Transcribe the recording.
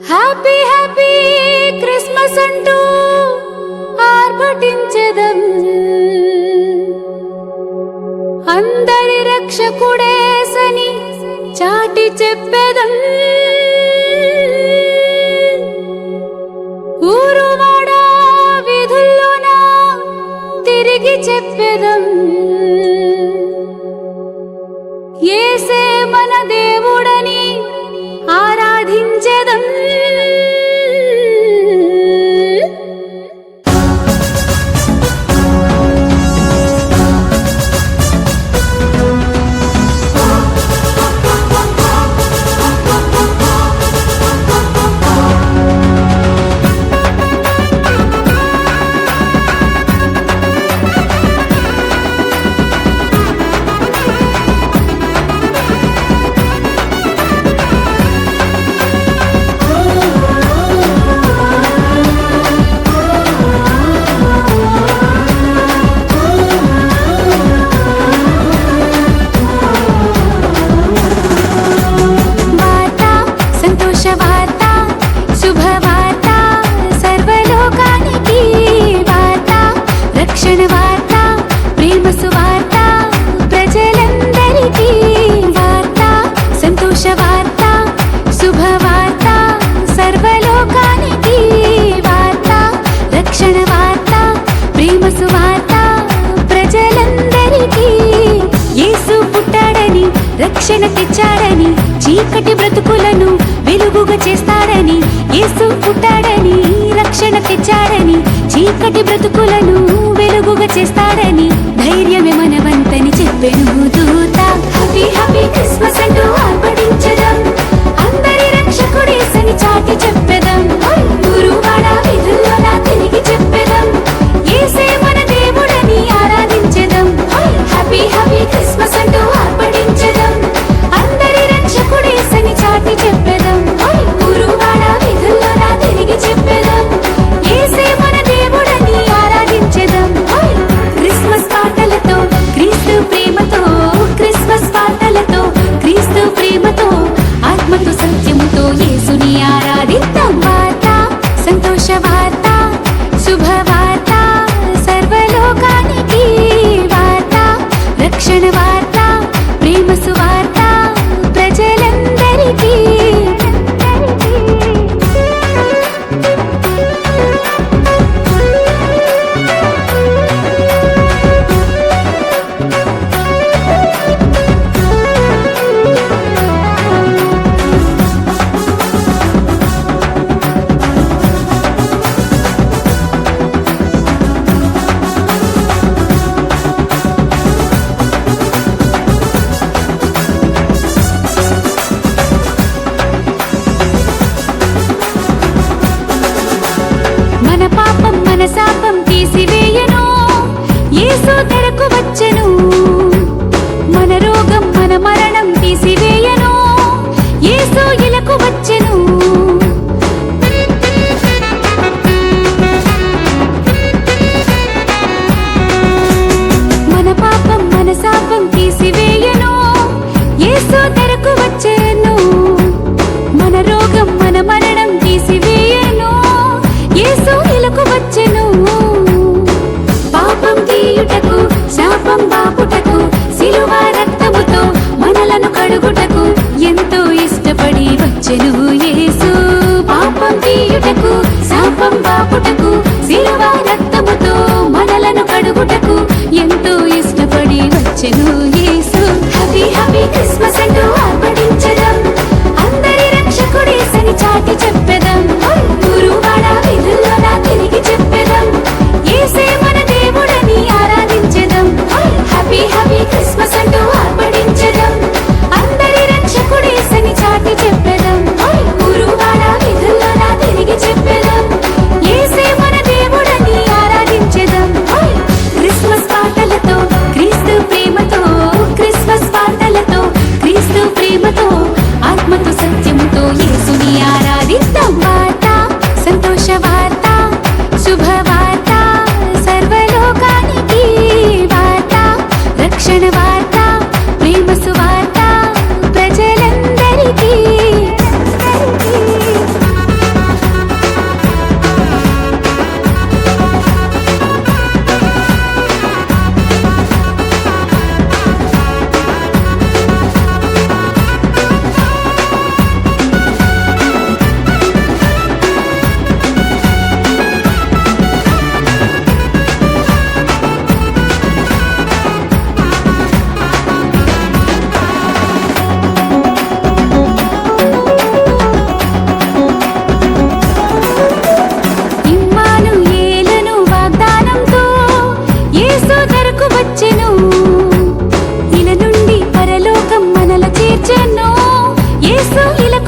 Happy happy Christmas అంటూ ఆర్భటించదం. అందరి రక్షకుడేసని చాటి చెప్పేదం. యేసు పుట్టాడని రక్షణ తెచ్చాడని చీకటి బ్రతుకులను వెలుగుగా చేస్తాడని వరకు వచ్చెను. వచ్చెను యేసు పాపం తీయుటకు శాపం బాపుటకు శిలువ రక్తముతో మనలను కడుగుటకు ఎంతో ఇష్టపడి వచ్చెను యేసు. Happy happy Christmas शुभवा